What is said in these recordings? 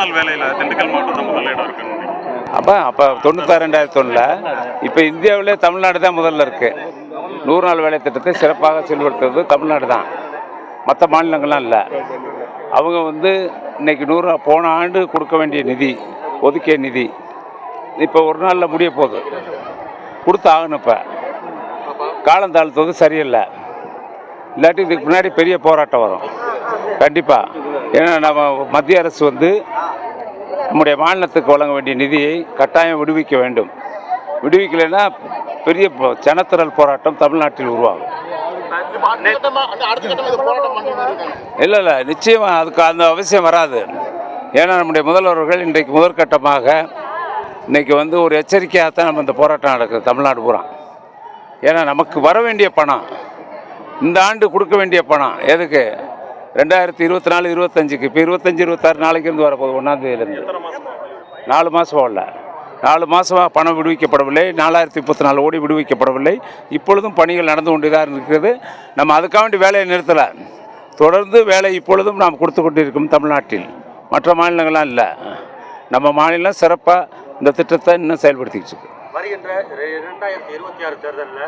நாள் வேலையில் திண்டுக்கல் மாவட்டம் முதல் இடம் இருக்குன்னு அப்போ அப்போ தொண்ணூத்தாறு ரெண்டாயிரத்தி ஒன்றில் இப்போ இந்தியாவிலே தமிழ்நாடு தான் முதல்ல இருக்குது நூறு நாள் வேலை திட்டத்தை சிறப்பாக செயல்படுத்துறது தமிழ்நாடு தான். மற்ற மாநிலங்கள்லாம் இல்லை. அவங்க வந்து இன்றைக்கி நூறு நாள் போன ஆண்டு கொடுக்க வேண்டிய நிதி ஒதுக்கிய நிதி இப்போ ஒரு நாளில் முடிய போகுது. கொடுத்து ஆகணும் இப்போ. காலம் தாழ்த்துவது சரியில்லை. இல்லாட்டி இதுக்கு முன்னாடி பெரிய போராட்டம் வரும். கண்டிப்பாக ஏன்னா நம்ம மத்திய அரசு வந்து நம்முடைய மாநிலத்துக்கு வழங்க வேண்டிய நிதியை கட்டாயம் விடுவிக்க வேண்டும். விடுவிக்கலைன்னா பெரிய ஜனத்திரல் போராட்டம் தமிழ்நாட்டில் உருவாகும். இல்லை இல்லை நிச்சயமாக அதுக்கு அந்த அவசியம் வராது. ஏன்னா நம்முடைய முதல்வர்கள் இன்றைக்கு முதற்கட்டமாக இன்றைக்கி வந்து ஒரு எச்சரிக்கையாக தான் நம்ம இந்த போராட்டம் நடக்குது தமிழ்நாடு பூரா. ஏன்னா நமக்கு வர வேண்டிய பணம் இந்த ஆண்டு கொடுக்க வேண்டிய பணம் எதுக்கு? ரெண்டாயிரத்தி இருபத்தி நாலு இருபத்தஞ்சுக்கு இப்போ இருபத்தஞ்சி இருபத்தாறு நாளைக்கு இருந்து வரப்போகுது ஒன்றாந்தேதியிலேருந்து நாலு மாதம் வரல நாலு மாதமாக பணம் விடுவிக்கப்படவில்லை. நாலாயிரத்தி முப்பத்தி நாலு கோடி விடுவிக்கப்படவில்லை. இப்பொழுதும் பணிகள் நடந்து கொண்டு தான் இருக்கிறது. நம்ம அதுக்காக வேண்டி வேலையை நிறுத்தலை. தொடர்ந்து வேலை இப்பொழுதும் நாம் கொடுத்து கொண்டிருக்கும் தமிழ்நாட்டில். மற்ற மாநிலங்கள்லாம் இல்லை. நம்ம மாநிலம் சிறப்பாக இந்த திட்டத்தை இன்னும் செயல்படுத்திக்கிட்டு இருக்கு. வருகின்ற இரண்டாயிரத்தி இருபத்தி ஆறு தேர்தலில்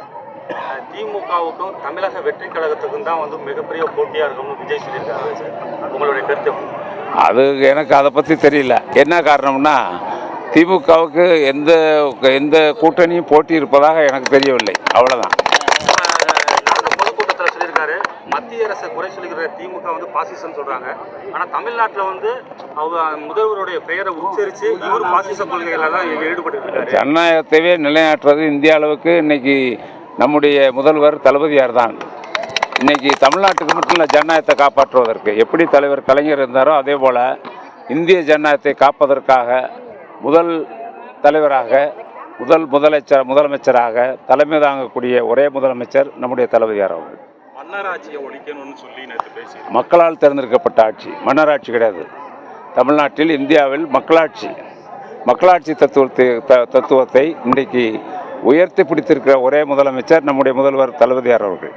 திமுகவுக்கும் தமிழக வெற்றி கழகத்துக்கும் தான் வந்து மிகப்பெரிய போட்டியாக இருக்கும்னு விஜய் சொல்லியிருக்காரு சார். உங்களுடைய கருத்து அது எனக்கு அதை பற்றி தெரியல. என்ன காரணம்னா திமுகவுக்கு எந்த எந்த கூட்டணியும் போட்டி இருப்பதாக எனக்கு தெரியவில்லை. அவ்வளோதான் மத்திய அரசை குறை சொல்லுகிற திமுக வந்து பாசிசம் சொல்றாங்க. ஆனா தமிழ்நாட்டில் வந்து அவங்க முதல்வருடைய பெயரை உச்சரித்து இவர் பாசிச கொள்கையில தான் ஈடுபட்டு இருக்காரு. ஜனநாயகத்தையே நிலைநாட்டுறது இந்திய அளவுக்கு இன்னைக்கு நம்முடைய முதல்வர் தளபதியார் தான். இன்னைக்கு தமிழ்நாட்டுக்கு மட்டும் இல்லை ஜனநாயகத்தை காப்பாற்றுவதற்கு. எப்படி தலைவர் கலைஞர் இருந்தாரோ அதே போல் இந்திய ஜனநாயகத்தை காப்பதற்காக முதல் தலைவராக முதல் முதலமைச்சர் முதலமைச்சராக தலைமை தாங்கக்கூடிய ஒரே முதலமைச்சர் நம்முடைய தளபதியார் அவர்கள். மன்னராட்சியை ஒழிக்கணும்னு சொல்லி நேற்று பேசி மக்களால் தேர்ந்தெடுக்கப்பட்ட ஆட்சி. மன்னராட்சி கிடையாது. தமிழ்நாட்டில் இந்தியாவில் மக்களாட்சி. மக்களாட்சி தத்துவத்தை த- தத்துவத்தை இன்றைக்கு உயர்த்தி பிடித்திருக்கிற ஒரே முதலமைச்சர் நம்முடைய முதல்வர் தளபதியார் அவர்கள்.